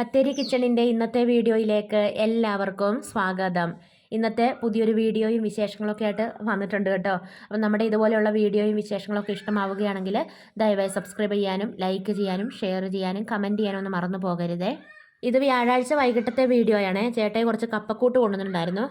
ബത്തേരി കിച്ചണിന്റെ ഇന്നത്തെ വീഡിയോയിലേക്ക് എല്ലാവർക്കും സ്വാഗതം. ഇന്നത്തെ പുതിയൊരു വീഡിയോയും വിശേഷങ്ങളൊക്കെ ആയിട്ട് വന്നിട്ടുണ്ട് കേട്ടോ. അപ്പം നമ്മുടെ ഇതുപോലെയുള്ള വീഡിയോയും വിശേഷങ്ങളൊക്കെ ഇഷ്ടമാവുകയാണെങ്കിൽ ദയവായി സബ്സ്ക്രൈബ് ചെയ്യാനും ലൈക്ക് ചെയ്യാനും ഷെയർ ചെയ്യാനും കമന്റ് ചെയ്യാനും ഒന്നും മറന്നു പോകരുതേ. ഇത് വ്യാഴാഴ്ച വൈകിട്ടത്തെ വീഡിയോയാണ് ചേട്ടായി കുറച്ച് കപ്പക്കൂട്ട് കൊണ്ടുവന്നിട്ടുണ്ടായിരുന്നു.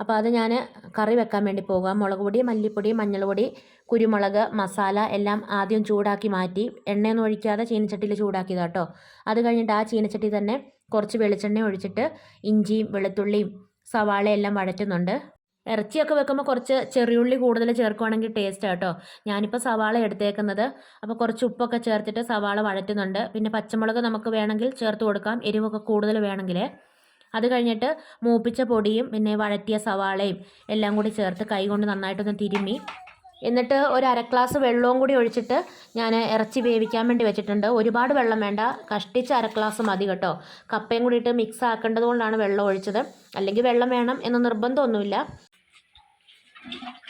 അപ്പോൾ അത് ഞാൻ കറി വെക്കാൻ വേണ്ടി പോകുക മുളക് പൊടി മല്ലിപ്പൊടി മഞ്ഞൾപ്പൊടി കുരുമുളക് മസാല എല്ലാം ആദ്യം ചൂടാക്കി മാറ്റി എണ്ണയൊന്നും ഒഴിക്കാതെ ചീനച്ചട്ടിയിൽ ചൂടാക്കിയത് കേട്ടോ അത് കഴിഞ്ഞിട്ട് ആ ചീനച്ചട്ടി തന്നെ കുറച്ച് വെളിച്ചെണ്ണ ഒഴിച്ചിട്ട് ഇഞ്ചിയും വെളുത്തുള്ളിയും സവാളയെല്ലാം വഴറ്റുന്നുണ്ട്. ഇറച്ചിയൊക്കെ വെക്കുമ്പോൾ കുറച്ച് ചെറിയുള്ളി കൂടുതൽ ചേർക്കുവാണെങ്കിൽ ടേസ്റ്റ് കേട്ടോ ഞാനിപ്പോൾ സവാള എടുത്തേക്കുന്നത്. അപ്പോൾ കുറച്ച് ഉപ്പൊക്കെ ചേർത്തിട്ട് സവാള വഴറ്റുന്നുണ്ട്. പിന്നെ പച്ചമുളക് നമുക്ക് വേണമെങ്കിൽ ചേർത്ത് കൊടുക്കാം. എരിവൊക്കെ കൂടുതൽ വേണമെങ്കിൽ അത് കഴിഞ്ഞിട്ട് മൂപ്പിച്ച പൊടിയും പിന്നെ വഴറ്റിയ സവാളയും എല്ലാം കൂടി ചേർത്ത് കൈകൊണ്ട് നന്നായിട്ടൊന്ന് തിരുമ്മി. എന്നിട്ട് ഒരു അര ഗ്ലാസ് വെള്ളവും കൂടി ഒഴിച്ചിട്ട് ഞാൻ ഇറച്ചി വേവിക്കാൻ വേണ്ടി വെച്ചിട്ടുണ്ട്. ഒരുപാട് വെള്ളം വേണ്ട. കഷ്ടിച്ച് അര ഗ്ലാസ് മതി കേട്ടോ. കപ്പയും കൂടിയിട്ട് മിക്സ് ആക്കേണ്ടത് കൊണ്ടാണ് വെള്ളം ഒഴിച്ചത്. അല്ലെങ്കിൽ വെള്ളം വേണം എന്ന് നിർബന്ധമൊന്നുമില്ല. Thank you.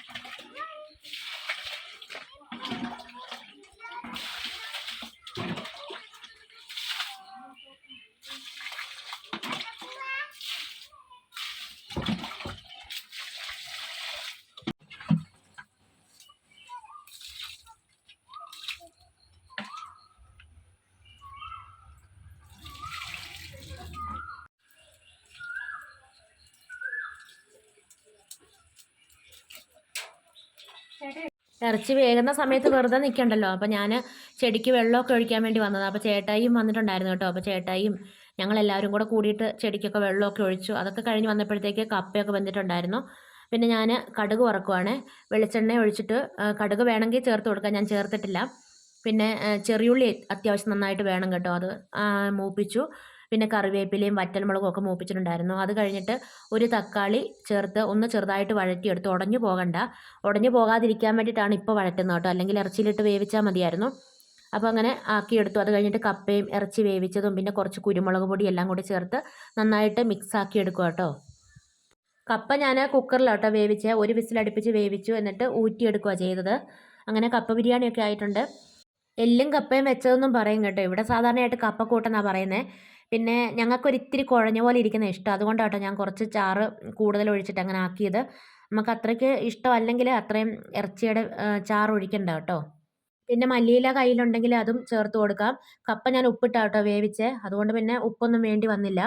ഇറച്ചി വേകുന്ന സമയത്ത് വെറുതെ നിൽക്കണ്ടല്ലോ അപ്പോൾ ഞാൻ ചെടിക്ക് വെള്ളമൊക്കെ ഒഴിക്കാൻ വേണ്ടി വന്നതാണ് അപ്പോൾ ചേട്ടായിയും വന്നിട്ടുണ്ടായിരുന്നു കേട്ടോ. അപ്പോൾ ചേട്ടായിയും ഞങ്ങളെല്ലാവരും കൂടെ കൂടിയിട്ട് ചെടിക്കൊക്കെ വെള്ളമൊക്കെ ഒഴിച്ചു. അതൊക്കെ കഴിഞ്ഞ് വന്നപ്പോഴത്തേക്ക് കപ്പയൊക്കെ വന്നിട്ടുണ്ടായിരുന്നു പിന്നെ ഞാൻ കടുക് വറക്കുവാണ്. വെളിച്ചെണ്ണ ഒഴിച്ചിട്ട് കടുക് വേണമെങ്കിൽ ചേർത്ത് കൊടുക്കാം. ഞാൻ ചേർത്തിട്ടില്ല. പിന്നെ ചെറിയുള്ളി അത്യാവശ്യം നന്നായിട്ട് വേണം കേട്ടോ. അത് മൂപ്പിച്ചു. പിന്നെ കറിവേപ്പിലയും വറ്റൽമുളകും ഒക്കെ മൂപ്പിച്ചിട്ടുണ്ടായിരുന്നു. അത് കഴിഞ്ഞിട്ട് ഒരു തക്കാളി ചേർത്ത് ഒന്ന് ചെറുതായിട്ട് വഴറ്റിയെടുത്ത് ഉടഞ്ഞു പോകണ്ട. ഉടഞ്ഞു പോകാതിരിക്കാൻ വേണ്ടിയിട്ടാണ് ഇപ്പോൾ വഴറ്റുന്നത് കേട്ടോ. അല്ലെങ്കിൽ ഇറച്ചിയിലിട്ട് വേവിച്ചാൽ മതിയായിരുന്നു. അപ്പോൾ അങ്ങനെ ആക്കിയെടുത്തു. അത് കഴിഞ്ഞിട്ട് കപ്പയും ഇറച്ചി വേവിച്ചതും പിന്നെ കുറച്ച് കുരുമുളക് പൊടി എല്ലാം കൂടി ചേർത്ത് നന്നായിട്ട് മിക്സ് ആക്കി എടുക്കുക കേട്ടോ. കപ്പ ഞാൻ കുക്കറിലോട്ടോ വേവിച്ച്. ഒരു വിസിലടുപ്പിച്ച് വേവിച്ചു എന്നിട്ട് ഊറ്റിയെടുക്കുക ചെയ്തത്. അങ്ങനെ കപ്പ ബിരിയാണിയൊക്കെ ആയിട്ടുണ്ട്. എല്ലും കപ്പയും വെച്ചതൊന്നും പറയും കേട്ടോ. ഇവിടെ സാധാരണയായിട്ട് കപ്പക്കൂട്ടെന്നാണ് പറയുന്നത് പിന്നെ ഞങ്ങൾക്കൊരു ഇത്തിരി കുഴഞ്ഞ പോലെ ഇരിക്കുന്ന ഇഷ്ടം. അതുകൊണ്ടാണ് കേട്ടോ ഞാൻ കുറച്ച് ചാറ് കൂടുതൽ ഒഴിച്ചിട്ട് അങ്ങനെ ആക്കിയത്. നമുക്ക് അത്രയ്ക്ക് ഇഷ്ടമല്ലെങ്കിൽ അത്രയും ഇറച്ചിയുടെ ചാറ് ഒഴിക്കണ്ട കേട്ടോ. പിന്നെ മല്ലിയില കയ്യിലുണ്ടെങ്കിൽ അതും ചേർത്ത് കൊടുക്കാം. കപ്പ ഞാൻ ഉപ്പിട്ടാട്ടോ വേവിച്ചേ. അതുകൊണ്ട് പിന്നെ ഉപ്പൊന്നും വേണ്ടി വന്നില്ല.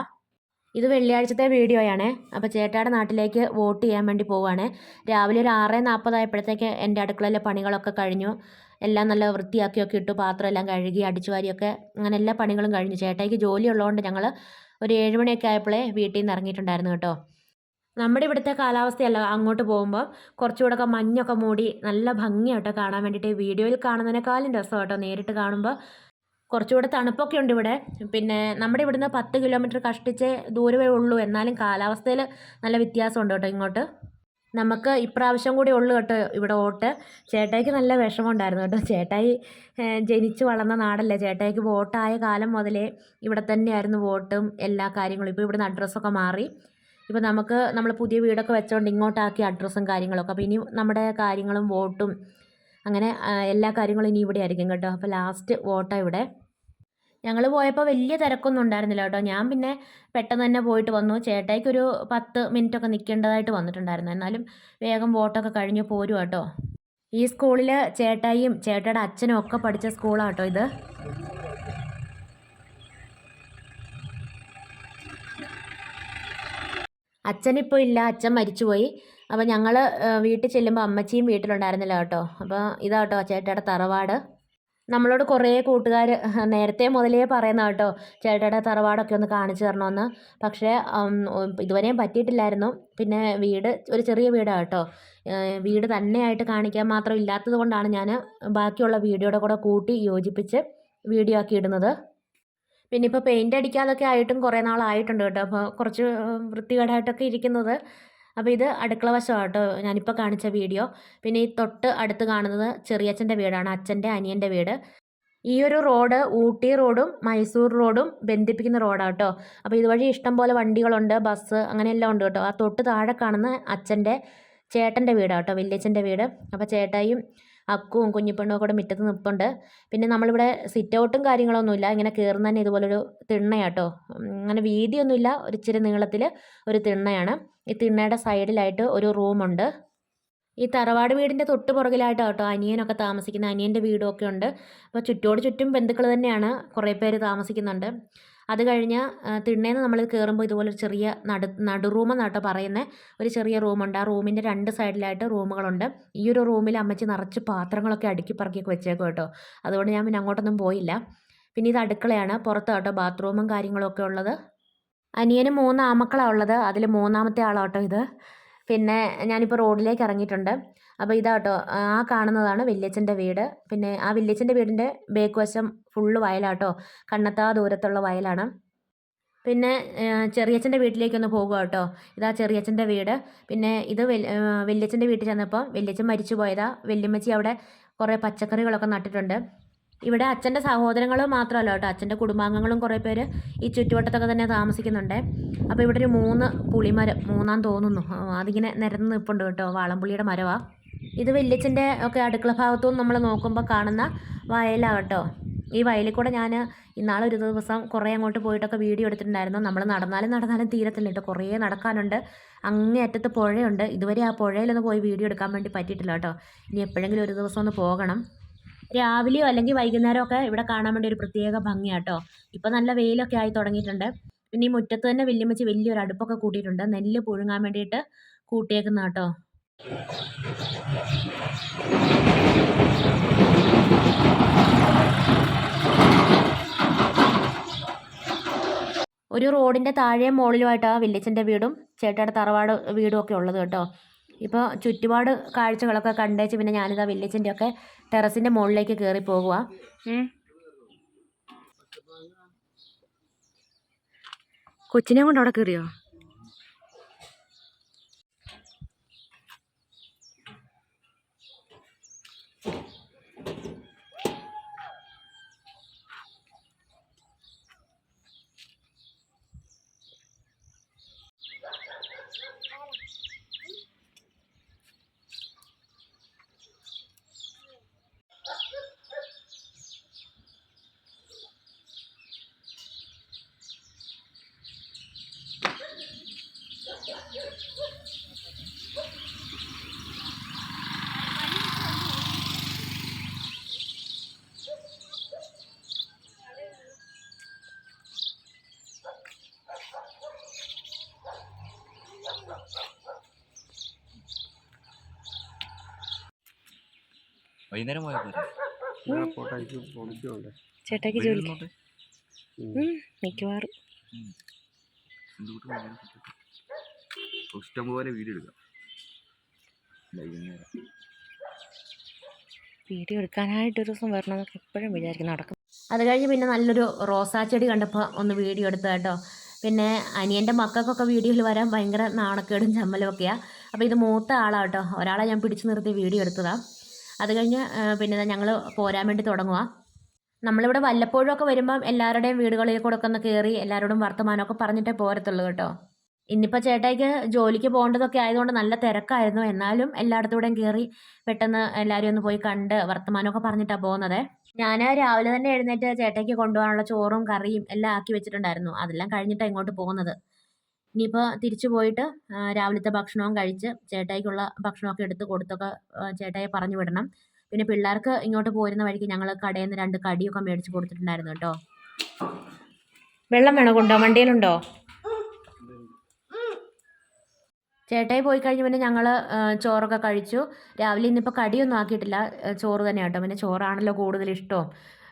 ഇത് വെള്ളിയാഴ്ചത്തെ വീഡിയോയാണ്. അപ്പോൾ ചേട്ടായുടെ നാട്ടിലേക്ക് വോട്ട് ചെയ്യാൻ വേണ്ടി പോവുകയാണ് രാവിലെ ഒരു ആറ് നാൽപ്പതായപ്പോഴത്തേക്ക് എന്റെ അടുക്കളയിലെ പണികളൊക്കെ കഴിഞ്ഞു. എല്ലാം നല്ല വൃത്തിയാക്കിയൊക്കെ ഇട്ടു പാത്രം എല്ലാം കഴുകി അടിച്ചു വാരിയൊക്കെ. അങ്ങനെ എല്ലാ പണികളും കഴിഞ്ഞു. ചേട്ടായിക്ക് ജോലി ഉള്ളതുകൊണ്ട് ഞങ്ങൾ ഒരു ഏഴുമണിയൊക്കെ ആയപ്പോഴേ വീട്ടിൽ നിന്ന് ഇറങ്ങിയിട്ടുണ്ടായിരുന്നു കേട്ടോ. നമ്മുടെ ഇവിടുത്തെ കാലാവസ്ഥയല്ല അങ്ങോട്ട് പോകുമ്പോൾ കുറച്ചുകൂടെ ഒക്കെ മഞ്ഞൊക്കെ മൂടി നല്ല ഭംഗിയാട്ടോ കാണാൻ വേണ്ടിയിട്ട് വീഡിയോയിൽ കാണുന്നതിനേക്കാളും രസമായിട്ടോ നേരിട്ട് കാണുമ്പോൾ കുറച്ചുകൂടെ തണുപ്പൊക്കെ ഉണ്ട് ഇവിടെ. പിന്നെ നമ്മുടെ ഇവിടുന്ന് പത്ത് കിലോമീറ്റർ കഷ്ടിച്ച് ദൂരമേ ഉള്ളൂ. എന്നാലും കാലാവസ്ഥയിൽ നല്ല വ്യത്യാസമുണ്ട് കേട്ടോ ഇങ്ങോട്ട്. നമുക്ക് ഇപ്രാവശ്യം കൂടി ഉള്ളു കേട്ടോ ഇവിടെ വോട്ട്. ചേട്ടായിക്ക് നല്ല വിഷമമുണ്ടായിരുന്നു കേട്ടോ. ചേട്ടായി ജനിച്ചു ജനിച്ച് വളർന്ന നാടല്ലേ? ചേട്ടായിക്ക് വോട്ടായ കാലം മുതലേ ഇവിടെ തന്നെയായിരുന്നു വോട്ടും എല്ലാ കാര്യങ്ങളും. ഇപ്പോൾ ഇവിടുന്ന് അഡ്രസ്സൊക്കെ മാറി. ഇപ്പോൾ നമുക്ക് നമ്മൾ പുതിയ വീടൊക്കെ വെച്ചുകൊണ്ട് ഇങ്ങോട്ടാക്കി അഡ്രസ്സും കാര്യങ്ങളൊക്കെ. അപ്പോൾ ഇനി നമ്മുടെ കാര്യങ്ങളും വോട്ടും അങ്ങനെ എല്ലാ കാര്യങ്ങളും ഇനി ഇവിടെ ആയിരിക്കും കേട്ടോ. അപ്പോൾ ലാസ്റ്റ് വോട്ടാണ് ഇവിടെ. ഞങ്ങൾ പോയപ്പോൾ വലിയ തിരക്കൊന്നും ഉണ്ടായിരുന്നില്ല കേട്ടോ. ഞാൻ പിന്നെ പെട്ടെന്ന് തന്നെ പോയിട്ട് വന്നു. ചേട്ടായിക്ക് ഒരു പത്ത് മിനിറ്റ് ഒക്കെ നിൽക്കേണ്ടതായിട്ട് വന്നിട്ടുണ്ടായിരുന്നു. എന്നാലും വേഗം വോട്ടൊക്കെ കഴിഞ്ഞ് പോരും കേട്ടോ. ഈ സ്കൂളിൽ ചേട്ടായിയും ചേട്ടയുടെ അച്ഛനും ഒക്കെ പഠിച്ച സ്കൂളാണ് കേട്ടോ ഇത്. അച്ഛനിപ്പോൾ ഇല്ല. അച്ഛൻ മരിച്ചുപോയി. അപ്പോൾ ഞങ്ങൾ വീട്ടിൽ ചെല്ലുമ്പോൾ അമ്മച്ചിയും വീട്ടിലുണ്ടായിരുന്നില്ല കേട്ടോ. അപ്പോൾ ഇതാട്ടോ ചേട്ടായുടെ തറവാട്. നമ്മളോട് കുറേ കൂട്ടുകാർ നേരത്തെ മുതലേ പറയുന്ന കേട്ടോ ചേട്ടയുടെ തറവാടൊക്കെ ഒന്ന് കാണിച്ചു തരണമെന്ന് പക്ഷേ ഇതുവരെയും പറ്റിയിട്ടില്ലായിരുന്നു. പിന്നെ വീട് ഒരു ചെറിയ വീടാണ് കേട്ടോ. വീട് തന്നെയായിട്ട് കാണിക്കാൻ മാത്രം ഇല്ലാത്തത് കൊണ്ടാണ് ഞാൻ ബാക്കിയുള്ള വീഡിയോയുടെ കൂടെ കൂട്ടി യോജിപ്പിച്ച് വീഡിയോ ആക്കി ഇടുന്നത്. പിന്നെ ഇപ്പോൾ പെയിന്റ് അടിക്കാതൊക്കെ ആയിട്ടും കുറേ നാളായിട്ടുണ്ട് കേട്ടോ. അപ്പോൾ കുറച്ച് വൃത്തികേടായിട്ടൊക്കെ ഇരിക്കുന്നത്. അപ്പോൾ ഇത് അടുക്കള വശമാട്ടോ ഞാനിപ്പോൾ കാണിച്ച വീഡിയോ. പിന്നെ ഈ തൊട്ട് അടുത്ത് കാണുന്നത് ചെറിയച്ഛന്റെ വീടാണ് അച്ഛന്റെ അനിയന്റെ വീട്. ഈ ഒരു റോഡ് ഊട്ടി റോഡും മൈസൂർ റോഡും ബന്ധിപ്പിക്കുന്ന റോഡാണ് കേട്ടോ. അപ്പോൾ ഇതുവഴി ഇഷ്ടംപോലെ വണ്ടികളുണ്ട് ബസ് അങ്ങനെയെല്ലാം ഉണ്ട് കേട്ടോ. ആ തൊട്ട് താഴെ കാണുന്ന അച്ഛന്റെ ചേട്ടന്റെ വീടാണ് കേട്ടോ വല്യച്ഛന്റെ വീട്. അപ്പോൾ ചേട്ടായും അക്കുവും കുഞ്ഞിപ്പെണ്ണും ഒക്കെ കൂടെ മുറ്റത്ത് നിൽപ്പുണ്ട് പിന്നെ നമ്മളിവിടെ സിറ്റ് ഔട്ടും കാര്യങ്ങളൊന്നുമില്ല. ഇങ്ങനെ കയറുന്ന തന്നെ ഇതുപോലൊരു തിണ്ണയാട്ടോ. അങ്ങനെ വീതിയൊന്നുമില്ല. ഒരു ഇച്ചിരി നീളത്തിൽ ഒരു തിണ്ണയാണ്. ഈ തിണ്ണയുടെ സൈഡിലായിട്ട് ഒരു റൂമുണ്ട് ഈ തറവാട് വീടിന്റെ തൊട്ട് പുറകിലായിട്ട് കേട്ടോ അനിയനൊക്കെ താമസിക്കുന്ന അനിയന്റെ വീടും ഒക്കെ ഉണ്ട്. അപ്പോൾ ചുറ്റോട് ചുറ്റും ബന്ധുക്കൾ തന്നെയാണ് കുറേ പേര് താമസിക്കുന്നുണ്ട്. അത് കഴിഞ്ഞ് തിണ്ണേന്ന് നമ്മൾ കയറുമ്പോൾ ഇതുപോലെ ഒരു ചെറിയ നടു നടു റൂം എന്നാട്ടോ പറയുന്നത് ഒരു ചെറിയ റൂമുണ്ട്. ആ റൂമിന്റെ രണ്ട് സൈഡിലായിട്ട് റൂമുകളുണ്ട്. ഈ ഒരു റൂമിൽ അമ്മച്ചി നിറച്ച് പാത്രങ്ങളൊക്കെ അടുക്കി പറക്കിയൊക്കെ വെച്ചേക്കും കേട്ടോ. അതുകൊണ്ട് ഞാൻ പിന്നെ അങ്ങോട്ടൊന്നും പോയില്ല. പിന്നെ ഇത് അടുക്കളയാണ്. പുറത്ത് കേട്ടോ ബാത്റൂമും കാര്യങ്ങളൊക്കെ ഉള്ളത്. അനിയന് മൂന്ന് ആമക്കളാണ് ഉള്ളത്. അതിൽ മൂന്നാമത്തെ ആളാട്ടോ ഇത്. പിന്നെ ഞാനിപ്പോൾ റോഡിലേക്ക് ഇറങ്ങിയിട്ടുണ്ട്. അപ്പോൾ ഇതാട്ടോ ആ കാണുന്നതാണ് വല്യച്ഛന്റെ വീട്. പിന്നെ ആ വല്യച്ഛന്റെ വീടിന്റെ ബേക്ക് വശം ഫുള്ള് വയലാട്ടോ. കണ്ണത്താ ദൂരത്തുള്ള വയലാണ്. പിന്നെ ചെറിയച്ഛന്റെ വീട്ടിലേക്കൊന്ന് പോകുക കേട്ടോ. ഇതാ ചെറിയച്ഛന്റെ വീട്. പിന്നെ ഇത് വല്യച്ഛന്റെ വീട്ടിൽ ചെന്നപ്പോൾ വല്യച്ഛൻ മരിച്ചു പോയതാ. വല്യമ്മച്ചി അവിടെ കുറേ പച്ചക്കറികളൊക്കെ നട്ടിട്ടുണ്ട്. ഇവിടെ അച്ഛന്റെ സഹോദരങ്ങൾ മാത്രമല്ല കേട്ടോ. അച്ഛന്റെ കുടുംബാംഗങ്ങളും കുറേ പേര് ഈ ചുറ്റുവട്ടത്തൊക്കെ തന്നെ താമസിക്കുന്നുണ്ട്. അപ്പോൾ ഇവിടെ ഒരു മൂന്ന് പുളിമരം മൂന്നാം തോന്നുന്നു. അതിങ്ങനെ നിരന്ന് നിൽപ്പുണ്ട് കേട്ടോ. വാളംപുളിയുടെ മരമാണ് ഇത് വല്യച്ഛന്റെ ഒക്കെ അടുക്കള ഭാഗത്തുനിന്ന് നമ്മൾ നോക്കുമ്പോൾ കാണുന്ന വയലാണ് കേട്ടോ ഈ വയലിൽ കൂടെ ഞാൻ ഇന്നാളൊരു ദിവസം കുറേ അങ്ങോട്ട് പോയിട്ടൊക്കെ വീഡിയോ എടുത്തിട്ടുണ്ടായിരുന്നു. നമ്മൾ നടന്നാലും നടന്നാലും തീരത്തില്ല കേട്ടോ കുറേ നടക്കാനുണ്ട്. അങ്ങേ അറ്റത്ത് പുഴയുണ്ട്. ഇതുവരെ ആ പുഴയിലൊന്ന് പോയി വീഡിയോ എടുക്കാൻ വേണ്ടി പറ്റിയിട്ടില്ല കേട്ടോ ഇനി എപ്പോഴെങ്കിലും ഒരു ദിവസം ഒന്ന് പോകണം. രാവിലെയോ അല്ലെങ്കിൽ വൈകുന്നേരമോ ഒക്കെ ഇവിടെ കാണാൻ വേണ്ടി ഒരു പ്രത്യേക ഭംഗിയാട്ടോ. ഇപ്പം നല്ല വെയിലൊക്കെ ആയി തുടങ്ങിയിട്ടുണ്ട്. പിന്നെ ഈ മുറ്റത്ത് തന്നെ വല്യമ്മച്ചി വലിയൊരു അടുപ്പൊക്കെ കൂട്ടിയിട്ടുണ്ട്. നെല്ല് പുഴുങ്ങാൻ വേണ്ടിയിട്ട് കൂട്ടിയേക്കുന്ന കേട്ടോ ഒരു റോഡിന്റെ താഴെയും മുകളിലുമായിട്ടാണ് വില്ലേജിന്റെ വീടും ചേട്ടയുടെ തറവാട് വീടും ഒക്കെ ഉള്ളത് കേട്ടോ. ഇപ്പോൾ ചുറ്റുപാട് കാഴ്ചകളൊക്കെ കണ്ടേച്ച് പിന്നെ ഞാനിതാ വില്ലേജിന്റെ ഒക്കെ ടെറസിന്റെ മുകളിലേക്ക് കയറി പോകുക കൊച്ചിനെ കൊണ്ട് അവിടെ കയറിയോ വൈകുന്നേരം പോയാൽ പോരെ ചേട്ടാക്ക് ജോലി മിക്കവാറും. ഇഷ്ടംപോലെ വീഡിയോ എടുക്കാം. വീഡിയോ എടുക്കാനായിട്ട് ഒരു ദിവസം വരണമെന്നൊക്കെ എപ്പോഴും വിചാരിക്കും നടക്കും അത് കഴിഞ്ഞ് പിന്നെ നല്ലൊരു റോസാ ചെടി കണ്ടപ്പോൾ ഒന്ന് വീഡിയോ എടുത്തു കേട്ടോ. പിന്നെ അനിയന്റെ മക്കൾക്കൊക്കെ വീഡിയോയിൽ വരാൻ ഭയങ്കര നാണക്കേടും ചമ്മലും ഒക്കെയാണ് അപ്പോൾ ഇത് മൂത്ത ആളാണ് കേട്ടോ. ഒരാളെ ഞാൻ പിടിച്ചു നിർത്തി വീഡിയോ എടുത്തതാണ് അത് കഴിഞ്ഞ് പിന്നെ ഞങ്ങൾ പോരാൻ വേണ്ടി തുടങ്ങുക നമ്മളിവിടെ വല്ലപ്പോഴും ഒക്കെ വരുമ്പം എല്ലാവരുടെയും വീടുകളിൽ കൂടെ ഒക്കെ ഒന്ന് കയറി എല്ലാവരോടും വർത്തമാനമൊക്കെ പറഞ്ഞിട്ടേ പോരത്തുള്ളൂ കേട്ടോ. ഇന്നിപ്പോൾ ചേട്ടായിക്ക് ജോലിക്ക് പോകേണ്ടതൊക്കെ ആയതുകൊണ്ട് നല്ല തിരക്കായിരുന്നു. എന്നാലും എല്ലായിടത്തൂടെയും കയറി പെട്ടെന്ന് എല്ലാവരും ഒന്ന് പോയി കണ്ട് വർത്തമാനമൊക്കെ പറഞ്ഞിട്ടാണ് പോകുന്നത്. ഞാൻ രാവിലെ തന്നെ എഴുന്നേറ്റ് ചേട്ടായിക്ക് കൊണ്ടുപോകാനുള്ള ചോറും കറിയും എല്ലാം ആക്കി വെച്ചിട്ടുണ്ടായിരുന്നു. അതെല്ലാം കഴിഞ്ഞിട്ടാണ് ഇങ്ങോട്ട് പോകുന്നത്. ഇനിയിപ്പോൾ തിരിച്ചു പോയിട്ട് രാവിലത്തെ ഭക്ഷണവും കഴിച്ച് ചേട്ടായിക്കുള്ള ഭക്ഷണമൊക്കെ എടുത്ത് കൊടുത്തൊക്കെ ചേട്ടായി പറഞ്ഞു വിടണം. പിന്നെ പിള്ളേർക്ക് ഇങ്ങോട്ട് പോരുന്ന വഴിക്ക് ഞങ്ങൾ കടയിൽ നിന്ന് രണ്ട് കടിയൊക്കെ മേടിച്ച് കൊടുത്തിട്ടുണ്ടായിരുന്നു കേട്ടോ. വെള്ളം വേണോ കൊണ്ടോ വണ്ടിയിലുണ്ടോ ചേട്ടായി പോയി കഴിഞ്ഞ് പിന്നെ ഞങ്ങൾ ചോറൊക്കെ കഴിച്ചു. രാവിലെ ഇന്നിപ്പോൾ കടിയൊന്നും ആക്കിയിട്ടില്ല. ചോറ് തന്നെ കേട്ടോ. പിന്നെ ചോറാണല്ലോ കൂടുതൽ ഇഷ്ടവും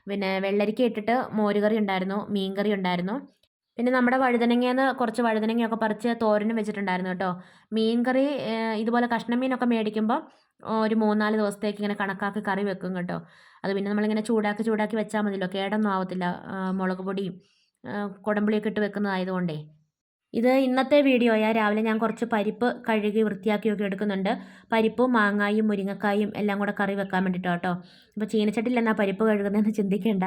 പിന്നെ വെള്ളരിക്ക ഇട്ടിട്ട് മോരുകറി ഉണ്ടായിരുന്നു മീൻകറി ഉണ്ടായിരുന്നു. പിന്നെ നമ്മുടെ വഴുതനങ്ങയെന്ന് കുറച്ച് വഴുതനങ്ങയൊക്കെ പറിച്ച് തോരനും വെച്ചിട്ടുണ്ടായിരുന്നു കേട്ടോ. മീൻകറി കറി ഇതുപോലെ കഷ്ണം മീനൊക്കെ മേടിക്കുമ്പോൾ ഒരു മൂന്നാൽ ദിവസത്തേക്ക് ഇങ്ങനെ കണക്കാക്കി കറി വെക്കും കേട്ടോ. അത് പിന്നെ നമ്മളിങ്ങനെ ചൂടാക്കി ചൂടാക്കി വെച്ചാൽ മതിയല്ലോ. കേടൊന്നും ആവത്തില്ല. മുളക് പൊടിയും കുടമ്പുളിയൊക്കെ ഇട്ട് വെക്കുന്നതായതുകൊണ്ടേ. ഇത് ഇന്നത്തെ വീഡിയോയാ. രാവിലെ ഞാൻ കുറച്ച് പരിപ്പ് കഴുകി വൃത്തിയാക്കിയൊക്കെ എടുക്കുന്നുണ്ട്. പരിപ്പും മാങ്ങായും മുരിങ്ങക്കായും എല്ലാം കൂടെ കറി വെക്കാൻ വേണ്ടിയിട്ടോ കേട്ടോ അപ്പോൾ ചീനച്ചട്ടിയിൽ എന്നാ പരിപ്പ് കഴുകുന്നതെന്ന് ചിന്തിക്കേണ്ട.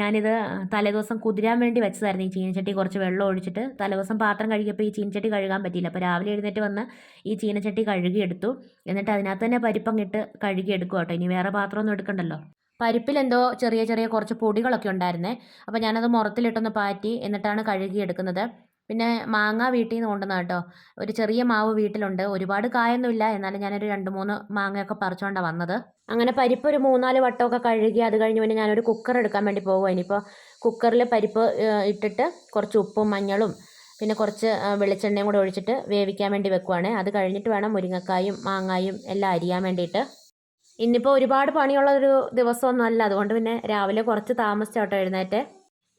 ഞാനിത് തലേദിവസം കുതിരാൻ വേണ്ടി വെച്ചതായിരുന്നു ഈ ചീനച്ചട്ടി കുറച്ച് വെള്ളം ഒഴിച്ചിട്ട്. തലേദിവസം പാത്രം കഴുകിയപ്പോൾ ഈ ചീനച്ചട്ടി കഴുകാൻ പറ്റിയില്ല. അപ്പോൾ രാവിലെ എഴുന്നേറ്റ് വന്ന് ഈ ചീനച്ചട്ടി കഴുകിയെടുത്തു എന്നിട്ട് അതിനകത്ത് തന്നെ പരിപ്പങ്ങിട്ട് കഴുകിയെടുക്കും കേട്ടോ ഇനി വേറെ പാത്രമൊന്നും എടുക്കണ്ടല്ലോ. പരിപ്പിലെന്തോ ചെറിയ ചെറിയ കുറച്ച് പൊടികളൊക്കെ ഉണ്ടായിരുന്നേ. അപ്പോൾ ഞാനത് മുറത്തിലിട്ടൊന്ന് പാറ്റി എന്നിട്ടാണ് കഴുകിയെടുക്കുന്നത് പിന്നെ മാങ്ങ വീട്ടിൽ നിന്ന് കൊണ്ടുവന്ന കേട്ടോ ഒരു ചെറിയ മാവ് വീട്ടിലുണ്ട്. ഒരുപാട് കായൊന്നുമില്ല. എന്നാലും ഞാനൊരു രണ്ട് മൂന്ന് മാങ്ങയൊക്കെ പറിച്ചുകൊണ്ടാണ് വന്നത്. അങ്ങനെ പരിപ്പ് ഒരു മൂന്നാൽ വട്ടമൊക്കെ കഴുകി അത് കഴിഞ്ഞ് പിന്നെ ഞാനൊരു കുക്കർ എടുക്കാൻ വേണ്ടി പോകും ഇനിയിപ്പോൾ കുക്കറിൽ പരിപ്പ് ഇട്ടിട്ട് കുറച്ച് ഉപ്പും മഞ്ഞളും പിന്നെ കുറച്ച് വെളിച്ചെണ്ണയും കൂടെ ഒഴിച്ചിട്ട് വേവിക്കാൻ വേണ്ടി വെക്കുവാണ്. അത് കഴിഞ്ഞിട്ട് വേണം മുരിങ്ങക്കായും മാങ്ങായും എല്ലാം അരിയാൻ വേണ്ടിയിട്ട്. ഇന്നിപ്പോൾ ഒരുപാട് പണിയുള്ള ഒരു ദിവസമൊന്നും അല്ല. അതുകൊണ്ട് പിന്നെ രാവിലെ കുറച്ച് താമസിച്ചോട്ടോ എഴുന്നേറ്റ്.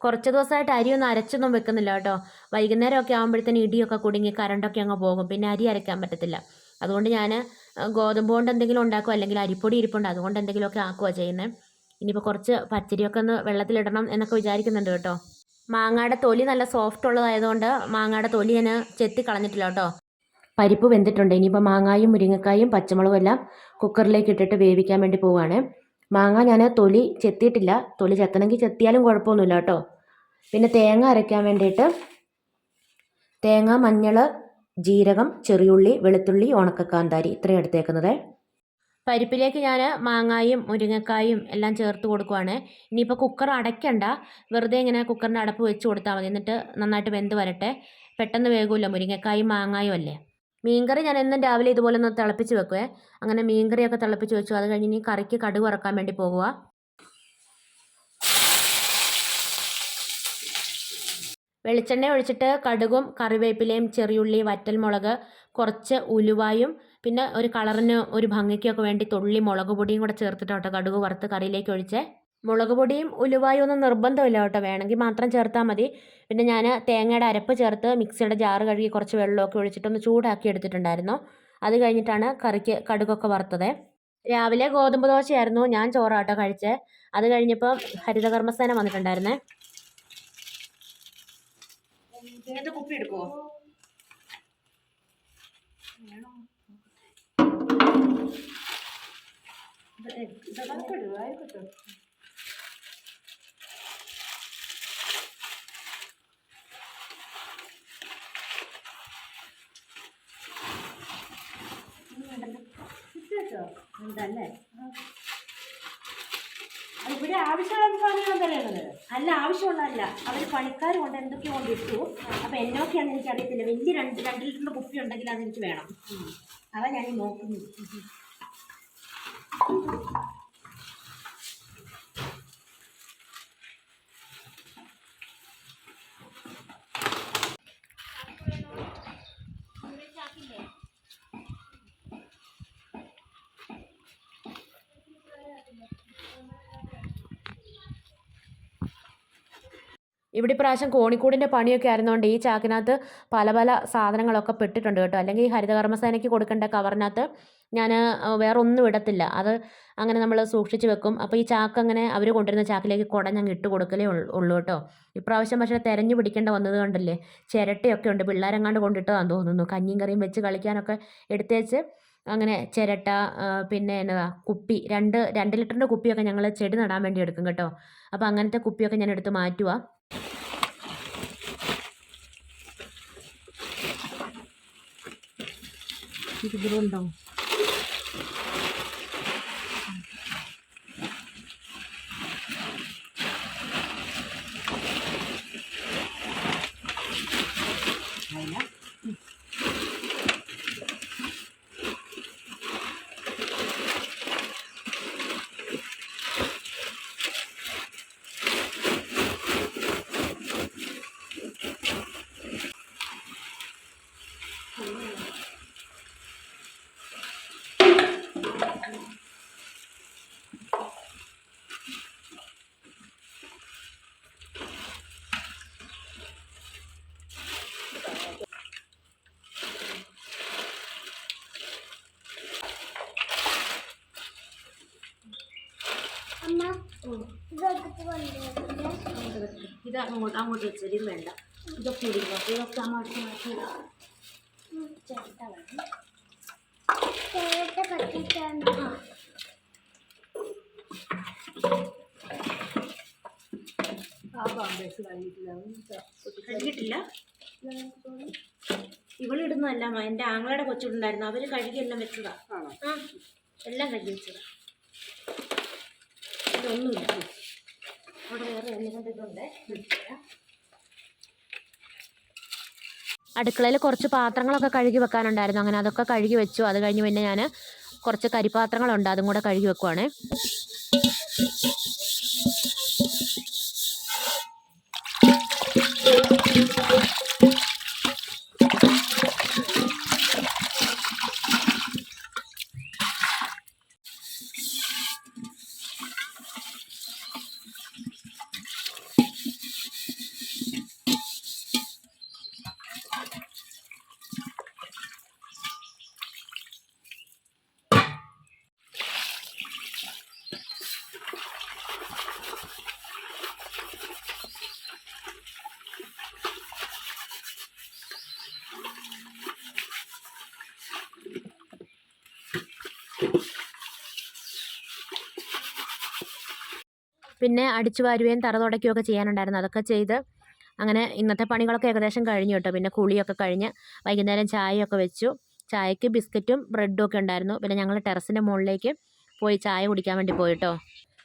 കുറച്ച് ദിവസമായിട്ട് അരിയൊന്നും അരച്ചൊന്നും വെക്കുന്നില്ല കേട്ടോ. വൈകുന്നേരമൊക്കെ ആകുമ്പോഴത്തേന് ഇടിയൊക്കെ കുടുങ്ങി കറണ്ടൊക്കെ അങ്ങ് പോകും. പിന്നെ അരി അരയ്ക്കാൻ പറ്റത്തില്ല. അതുകൊണ്ട് ഞാൻ ഗോതമ്പ് കൊണ്ട് എന്തെങ്കിലും ഉണ്ടാക്കും അല്ലെങ്കിൽ അരിപ്പൊടി ഇരിപ്പുണ്ട്. അതുകൊണ്ട് എന്തെങ്കിലുമൊക്കെ ആക്കുക ചെയ്യുന്നത് ഇനിയിപ്പോൾ കുറച്ച് പച്ചരിയൊക്കെ ഒന്ന് വെള്ളത്തിലിടണം എന്നൊക്കെ വിചാരിക്കുന്നുണ്ട് കേട്ടോ. മാങ്ങയുടെ തൊലി നല്ല സോഫ്റ്റ് ഉള്ളതായതുകൊണ്ട് മാങ്ങയുടെ തൊലി ഞാൻ ചെത്തി കളഞ്ഞിട്ടില്ല കേട്ടോ. പരിപ്പ് വെന്തിട്ടുണ്ട്. ഇനിയിപ്പോൾ മാങ്ങായും മുരിങ്ങക്കായും പച്ചമുളകും എല്ലാം കുക്കറിലേക്ക് ഇട്ടിട്ട് വേവിക്കാൻ വേണ്ടി പോവുകയാണ് മാങ്ങ ഞാൻ തൊലി ചെത്തിയിട്ടില്ല. തൊലി ചെത്തണമെങ്കിൽ ചെത്തിയാലും കുഴപ്പമൊന്നുമില്ല കേട്ടോ. പിന്നെ തേങ്ങ അരയ്ക്കാൻ വേണ്ടിയിട്ട് തേങ്ങ മഞ്ഞൾ ജീരകം ചെറിയുള്ളി വെളുത്തുള്ളി ഉണക്കക്കാന്താരി ഇത്രയും എടുത്തേക്കുന്നത്. പരിപ്പിലേക്ക് ഞാൻ മാങ്ങായും മുരിങ്ങക്കായും എല്ലാം ചേർത്ത് കൊടുക്കുവാണ്. ഇനിയിപ്പോൾ കുക്കർ അടയ്ക്കണ്ട. വെറുതെ ഇങ്ങനെ കുക്കറിന്റെ അടപ്പ് വെച്ച് കൊടുത്താൽ മതി. എന്നിട്ട് നന്നായിട്ട് വെന്ത് വരട്ടെ. പെട്ടെന്ന് വേഗമില്ല. മുരിങ്ങക്കായും മാങ്ങായും അല്ലേ? മീൻകറി ഞാൻ എന്നും രാവിലെ ഇതുപോലെ ഒന്ന് തിളപ്പിച്ച് വെക്കുവേ. അങ്ങനെ മീൻകറിയൊക്കെ തിളപ്പിച്ച് വെച്ചു. അത് കഴിഞ്ഞ് ഇനി കറിക്ക് കടുക് വറക്കാൻ വേണ്ടി പോകുക വെളിച്ചെണ്ണ ഒഴിച്ചിട്ട് കടുകും കറിവേപ്പിലയും ചെറിയുള്ളി വറ്റൽമുളക് കുറച്ച് ഉലുവായും പിന്നെ ഒരു കളറിന് ഒരു ഭംഗിക്കൊക്കെ വേണ്ടി തുള്ളി മുളക് പൊടിയും കൂടെ ചേർത്തിട്ടോട്ടെ കടുക് വറുത്ത് കറിയിലേക്ക് ഒഴിച്ചേ. മുളക് പൊടിയും ഉലുവായും ഒന്നും നിർബന്ധമില്ല കേട്ടോ. വേണമെങ്കിൽ മാത്രം ചേർത്താൽ മതി. പിന്നെ ഞാൻ തേങ്ങയുടെ അരപ്പ് ചേർത്ത് മിക്സിയുടെ ജാറ് കഴുകി കുറച്ച് വെള്ളമൊക്കെ ഒഴിച്ചിട്ടൊന്ന് ചൂടാക്കി എടുത്തിട്ടുണ്ടായിരുന്നു. അത് കഴിഞ്ഞിട്ടാണ് കറിക്ക് കടുകൊക്കെ വറുത്തത്. രാവിലെ ഗോതമ്പ് ദോശയായിരുന്നു ഞാൻ ചോറാട്ടോ കഴിച്ചത് അത് കഴിഞ്ഞപ്പോൾ ഹരിതകർമ്മസേന വന്നിട്ടുണ്ടായിരുന്നേ. ഇങ്ങനത്തെ കുപ്പി എടുക്കുമോ ഇവിടെ ആവശ്യമുള്ള സാധനങ്ങൾ തരുന്നത് അല്ല ആവശ്യമുള്ളതല്ല അവർ പണിക്കാർ കൊണ്ട് എന്തൊക്കെയോ കൊണ്ട് ഇട്ടു. അപ്പോൾ എന്നൊക്കെയാണെന്ന് എനിക്കറിയത്തില്ല. വലിയ രണ്ട് രണ്ട് ലിറ്ററിന്റെ കുപ്പി ഉണ്ടെങ്കിൽ അതെനിക്ക് വേണം. അതാ ഞാൻ നോക്കുന്നു നോക്കുന്നത്. ഇവിടെ ഇപ്രാവശ്യം കോണിക്കൂടിന്റെ പണിയൊക്കെ ആയിരുന്നുകൊണ്ട് ഈ ചാക്കിനകത്ത് പല പല സാധനങ്ങളൊക്കെ പെട്ടിട്ടുണ്ട് കേട്ടോ. അല്ലെങ്കിൽ ഈ ഹരിതകർമ്മസേനയ്ക്ക് കൊടുക്കേണ്ട കവറിനകത്ത് ഞാൻ വേറെ ഒന്നും ഇടത്തില്ല. അത് അങ്ങനെ നമ്മൾ സൂക്ഷിച്ച് വെക്കും. അപ്പോൾ ഈ ചാക്ക് അങ്ങനെ അവർ കൊണ്ടുവരുന്ന ചാക്കിലേക്ക് കുട ഞങ്ങൾ ഇട്ട് കൊടുക്കലേ ഉള്ളൂ കേട്ടോ. ഇപ്രാവശ്യം പക്ഷേ തെരഞ്ഞു പിടിക്കേണ്ട വന്നത് കണ്ടില്ലേ? ചിരട്ടയൊക്കെ ഉണ്ട്. പിള്ളേരെങ്ങാണ്ട് കൊണ്ടിട്ടതാന്ന് തോന്നുന്നു. കഞ്ഞിയും കറിയും വെച്ച് കളിക്കാനൊക്കെ എടുത്തേച്ച് അങ്ങനെ ചിരട്ട പിന്നെ എന്നതാ കുപ്പി രണ്ട് രണ്ട് ലിറ്ററിന്റെ കുപ്പിയൊക്കെ ഞങ്ങൾ ചെടി നടാൻ വേണ്ടി എടുക്കും കേട്ടോ. അപ്പോൾ അങ്ങനത്തെ കുപ്പിയൊക്കെ ഞാൻ എടുത്ത് മാറ്റുക ഇതിലുണ്ടോ? ഇത് അങ്ങോട്ട് അങ്ങോട്ട് വെച്ചാൽ ഇത് വേണ്ട. ഇതൊക്കെ ഇടുക ഇതൊക്കെ അമ്മ മാറ്റി ഇവളിടുന്നതല്ല. എന്റെ ആങ്ങളയുടെ കൊച്ചുണ്ടായിരുന്നു. അവർ കഴുകി എല്ലാം വെച്ചതാ. എല്ലാം കഴുകി വെച്ചതാ. ഇതൊന്നുമില്ല അവിടെ വേറെ ഒന്ന് രണ്ട് ഇതുണ്ട് അടുക്കളയിൽ കുറച്ച് പാത്രങ്ങളൊക്കെ കഴുകി വെക്കാനുണ്ടായിരുന്നു. അങ്ങനെ അതൊക്കെ കഴുകി വെച്ചു. അത് കഴിഞ്ഞ് പിന്നെ ഞാൻ കുറച്ച് കരിപ്പാത്രങ്ങളുണ്ട് അതും കൂടെ കഴുകി വെക്കുവാണേ. പിന്നെ അടിച്ചു വാരുകയും തറ തുടയ്ക്കുകയും ഒക്കെ ചെയ്യാനുണ്ടായിരുന്നു. അതൊക്കെ ചെയ്ത് അങ്ങനെ ഇന്നത്തെ പണികളൊക്കെ ഏകദേശം കഴിഞ്ഞു കേട്ടോ. പിന്നെ കുളിയൊക്കെ കഴിഞ്ഞ് വൈകുന്നേരം ചായയൊക്കെ വെച്ചു. ചായക്ക് ബിസ്ക്കറ്റും ബ്രെഡും ഒക്കെ ഉണ്ടായിരുന്നു. പിന്നെ ഞങ്ങൾ ടെറസിന്റെ മുകളിലേക്ക് പോയി ചായ കുടിക്കാൻ വേണ്ടി പോയിട്ടോ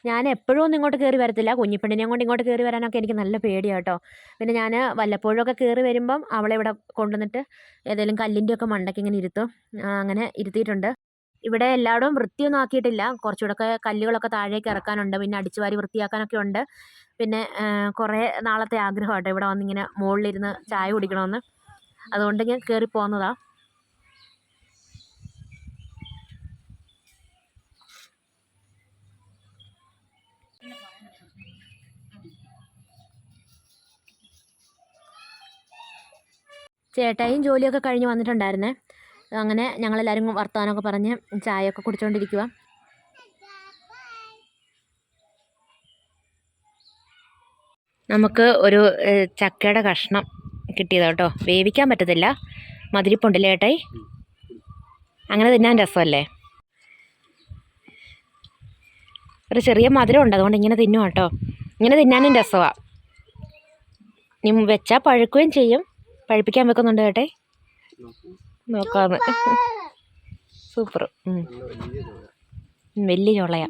ഞാൻ എപ്പോഴും ഒന്നും ഇങ്ങോട്ട് കയറി വരത്തില്ല. കുഞ്ഞിപ്പെണ്ണിനെയും കൊണ്ട് ഇങ്ങോട്ട് കയറി വരാനൊക്കെ എനിക്ക് നല്ല പേടിയാണ് കേട്ടോ. പിന്നെ ഞാൻ വല്ലപ്പോഴൊക്കെ കയറി വരുമ്പം അവളെ ഇവിടെ കൊണ്ടുവന്നിട്ട് ഏതെങ്കിലും കല്ലിന്റെ ഒക്കെ മണ്ടയ്ക്ക് ഇങ്ങനെ ഇരുത്തും. അങ്ങനെ ഇരുത്തിയിട്ടുണ്ട്. ഇവിടെ എല്ലായിടവും വൃത്തിയൊന്നും ആക്കിയിട്ടില്ല. കുറച്ചുകൂടെയൊക്കെ കല്ലുകളൊക്കെ താഴേക്ക് ഇറക്കാനുണ്ട്. പിന്നെ അടിച്ചു വാരി വൃത്തിയാക്കാനൊക്കെ ഉണ്ട്. പിന്നെ കുറേ നാളത്തെ ആഗ്രഹമാട്ടോ ഇവിടെ വന്നിങ്ങനെ മുകളിലിരുന്ന് ചായ കുടിക്കണമെന്ന്. അതുകൊണ്ട് ഞാൻ കയറി പോകുന്നതാ ചേട്ടായും ജോലിയൊക്കെ കഴിഞ്ഞ് വന്നിട്ടുണ്ടായിരുന്നേ? അങ്ങനെ ഞങ്ങളെല്ലാവരും വർത്തമാനമൊക്കെ പറഞ്ഞ് ചായയൊക്കെ കുടിച്ചുകൊണ്ടിരിക്കുക നമുക്ക് ഒരു ചക്കയുടെ കഷ്ണം കിട്ടിയത് കേട്ടോ. വേവിക്കാൻ പറ്റത്തില്ല. മധുരിപ്പുണ്ടല്ലേ ഏട്ടായി? അങ്ങനെ തിന്നാൻ രസമല്ലേ? ഒരു ചെറിയ മധുരം ഉണ്ട് അതുകൊണ്ട് ഇങ്ങനെ തിന്നു കേട്ടോ. ഇങ്ങനെ തിന്നാനും രസമാണ് നീ വെച്ചാൽ പഴുക്കുകയും ചെയ്യും. പഴുപ്പിക്കാൻ വെക്കുന്നുണ്ട് കേട്ടെ നോക്കാന്ന്. സൂപ്പർ. വലിയ ചുളയാ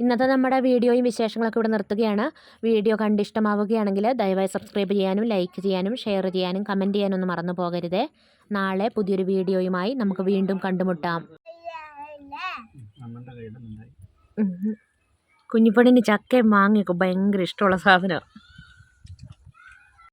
ഇന്നത്തെ നമ്മുടെ വീഡിയോയും വിശേഷങ്ങളൊക്കെ ഇവിടെ നിർത്തുകയാണ്. വീഡിയോ കണ്ട് ഇഷ്ടമാവുകയാണെങ്കിൽ ദയവായി സബ്സ്ക്രൈബ് ചെയ്യാനും ലൈക്ക് ചെയ്യാനും ഷെയർ ചെയ്യാനും കമന്റ് ചെയ്യാനും ഒന്നും മറന്നു പോകരുതേ. നാളെ പുതിയൊരു വീഡിയോയുമായി നമുക്ക് വീണ്ടും കണ്ടുമുട്ടാം. കുഞ്ഞിപ്പണിന് ചക്കയും മാങ്ങയൊക്കെ ഭയങ്കര ഇഷ്ടമുള്ള സാധനമാണ്